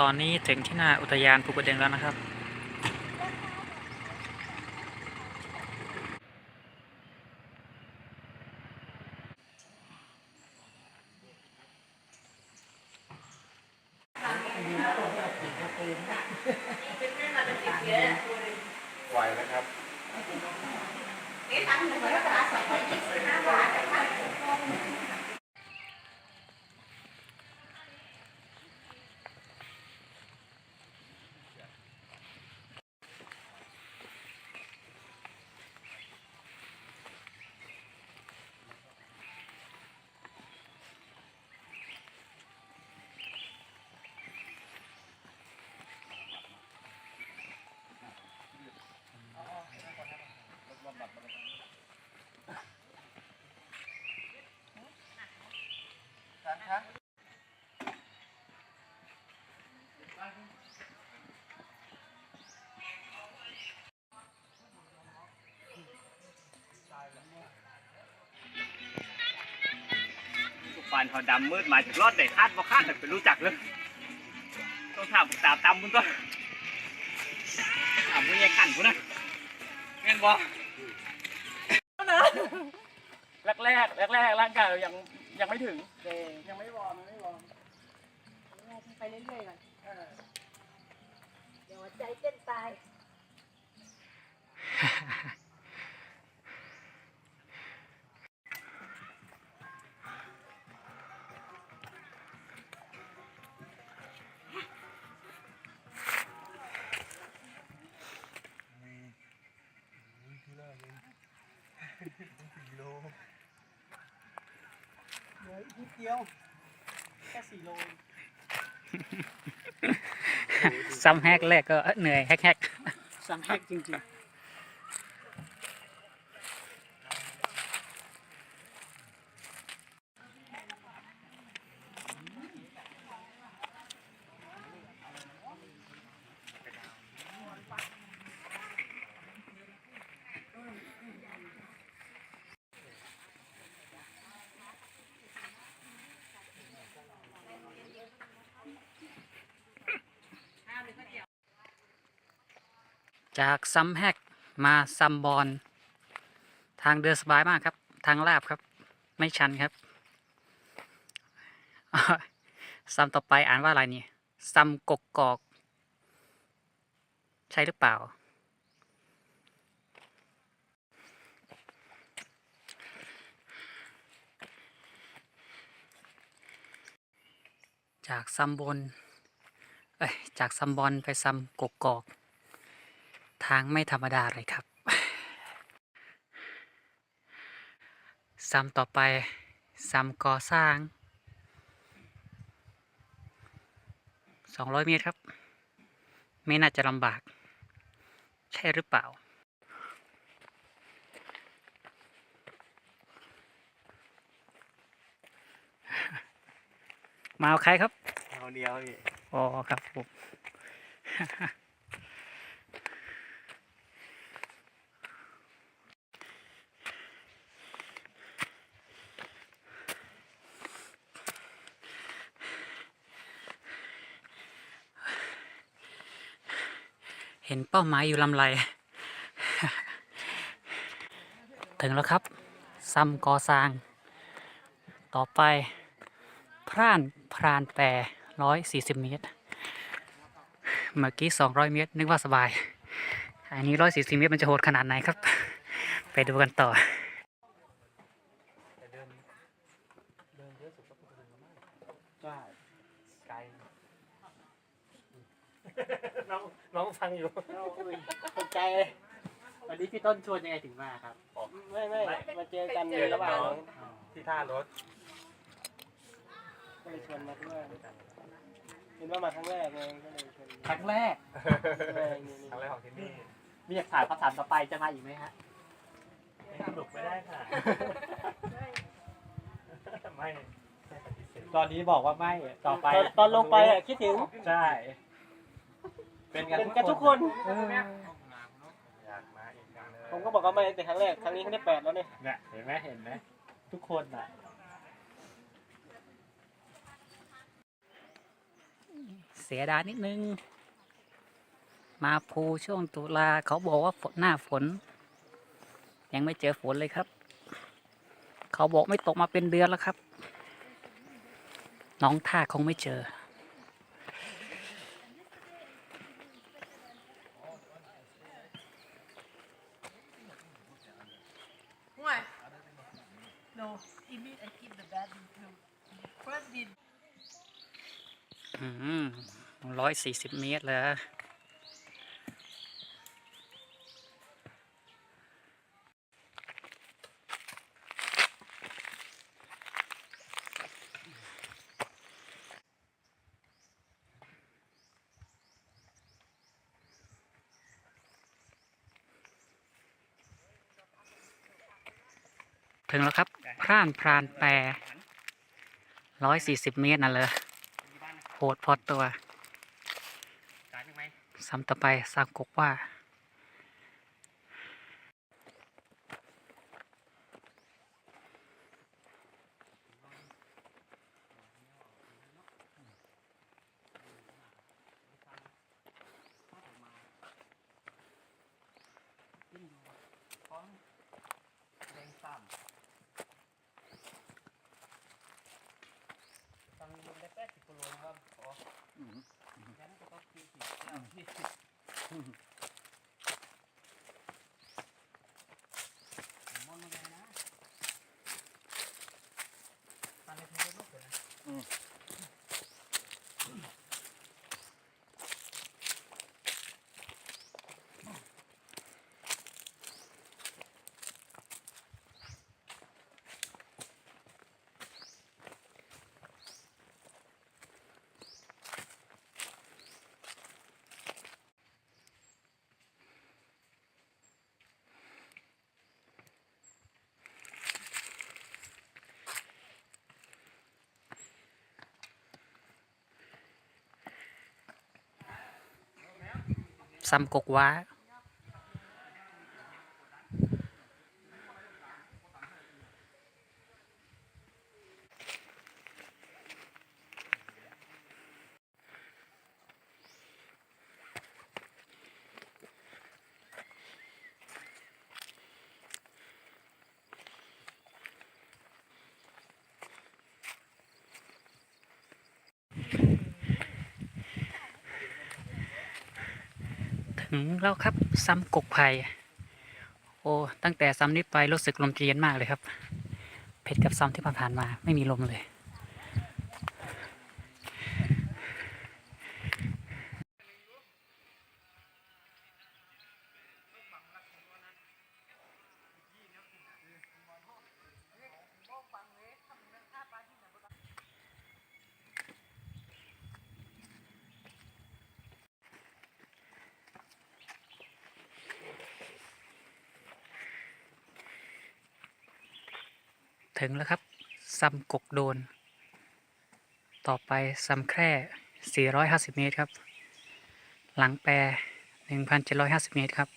ตอนนี้ถึงที่หน้าอุทยานภูกระดึงแล้วนะครับ ไหวแล้วครับทุกฟาน เขาดำมืดมาถึงรอดได้คาดบ่คาดแต่เป็นรู้จักเลยต้องถามตาตามมึงก็ถามมึงยังขันกูนะเงินบ่แรกแรกแรกแรกร่างกายเรายังยังไม่ถึงยังไม่วอร์มยังไม่วอร์มไปเรื่อยๆก่อนเดี๋ยวใจเต้นตาย นิดเดียว แค่สี่โลซ้ำแฮกแรกก็เหนื่อยแฮกแฮก สั่งแฮกจริงๆ จากซ้ำแฮกมาซ้ำบอลทางเดินสบายมากครับ ทางลาบครับ ไม่ชันครับซ้ำต่อไปอ่านว่าอะไรนี่ซ้ำกกกอก ใช่หรือเปล่า จากซัมบนเอ้ยจากซัมบอลไปซัมกกกอก ทางไม่ธรรมดาเลยครับซัมต่อไปซัมก่อสร้าง 200 เมตรครับ ไม่น่าจะลำบาก ใช่หรือเปล่ามาเอาใครครับเอาเดียวพี่อ๋อครับผม เห็นเป้าหมายอยู่ลำไร ถึงแล้วครับซ้ำกอซาง ต่อไป พร่านพรานแปรร้อยสี่สิบเมตร เมื่อกี้สองร้อยเมตร นึกว่าสบาย อันนี้ร้อยสี่สิบเมตรมันจะโหดขนาดไหนครับ ไปดูกันต่อ ใช่ ไกล น้องน้องฟังอยู่ตกใจเลยวันนี้พี่ต้นชวนยังไงถึงมาครับไม่ไม่มาเจอกันเจอกับระหว่างน้องที่ท่ารถ ก็เลยชวนมาด้วยเห็นว่ามาครั้งแรกไงก็เลยชวนครั้งแรกด้วยนี่ครั้งแรกของที่นี่ มีอยากถามคำถามต่อไปจะมาอีกไหมฮะสนุกไม่ได้ค่ะ ไม่ตอนนี้บอกว่าไม่ ต่อไปตอนตอนลงไปอะคิดถึง ใช่ เป็นกันเป็นกันทุกคนอยากมาอีกครั้งเลยผมก็บอกว่าไม่แต่ครั้งแรกครั้งนี้ครั้งที่แปดแล้วเนี่ยเนี่ยเห็นไหมเห็นไหมทุกคนอะสียดายนิดนึง มาภูช่วงตุลาเขาบอกว่าฝนหน้าฝน ยังไม่เจอฝนเลยครับ เขาบอกไม่ตกมาเป็นเดือนแล้วครับ น้องท่าคงไม่เจอ No, he mean I keep the bad bean too. First bean. ร้อยสี่สิบเมตรเลย ถึงแล้วครับ พร่านพรานแปรร้อยสี่สิบเมตรนั่นเลยโหดพอตัวการยังไงซ้ำต่อไปสร้างกกว่า แดงซ้ำฟังลงได้แปดสิบกิโลนะครับอ๋องั้นก็ต้องสี่สิบ ดิมอนมาเลยนะตอนนี้เพิ่งได้ลูกเลยนะ ซ้ำก แล้วครับซ้ำกกไผ่โอ้ตั้งแต่ซ้ำนี้ไปรู้สึกลมจะเย็นมากเลยครับ เผ็ดกับซ้ำที่ผ่านๆมาไม่มีลมเลย ถึงแล้วครับซ้ำกกโดน ต่อไปซ้ำแคร่ 450 เมตรครับ หลังแปร 1,750 เมตรครับ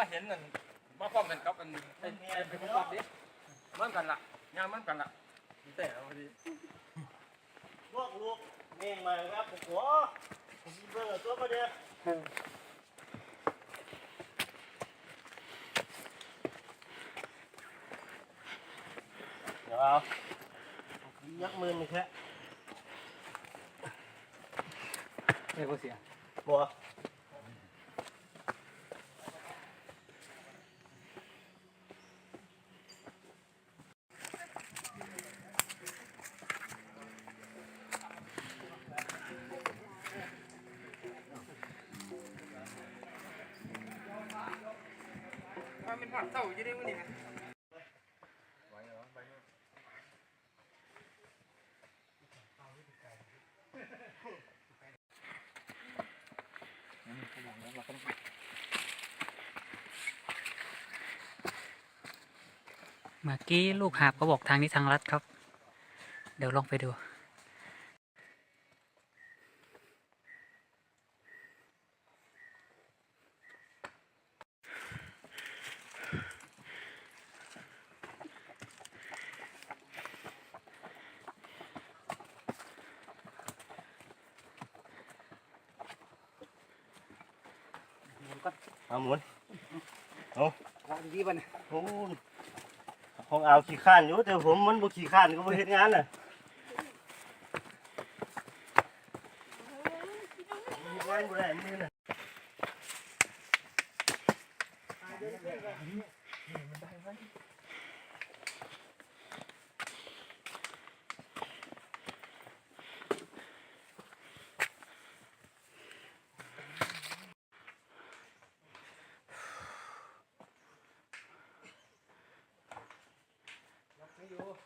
ว่าเห็นนั่นมาพร้อมกันกับอันไอ้ไอ้ไอ้พวกนี้เหมือนกันล่ะงานเหมือนกันล่ะแต่พอดีพวกลูกเม่งมาครับผมขอผมมีเบอร์ตัวมาเดียวเอายักมือมันแค่เอ้ยบ่เสียบัว มันเป็นผักเต้าอยู่ได้มื้อนี้นะ เมื่อกี้ลูกหาบก็บอกทางนี้ทางลัดครับ เดี๋ยวลองไปดู เอาหมุนวางดีๆบ่เนี่ยโอ้ ของเอาขี้ข้านอยู่แต่ผมมันบ่ขี้ข้านก็บ่เฮ็ดงานน่ะเฮ็ดงานบ่ได้มือน่ะ Hello.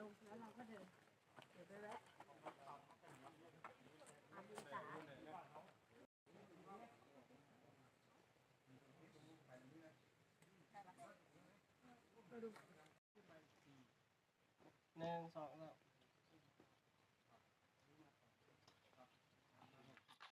ลงแล้วเราก็เดิน เดี๋ยวไปแวะอาบิสาหนึ่งสองสาม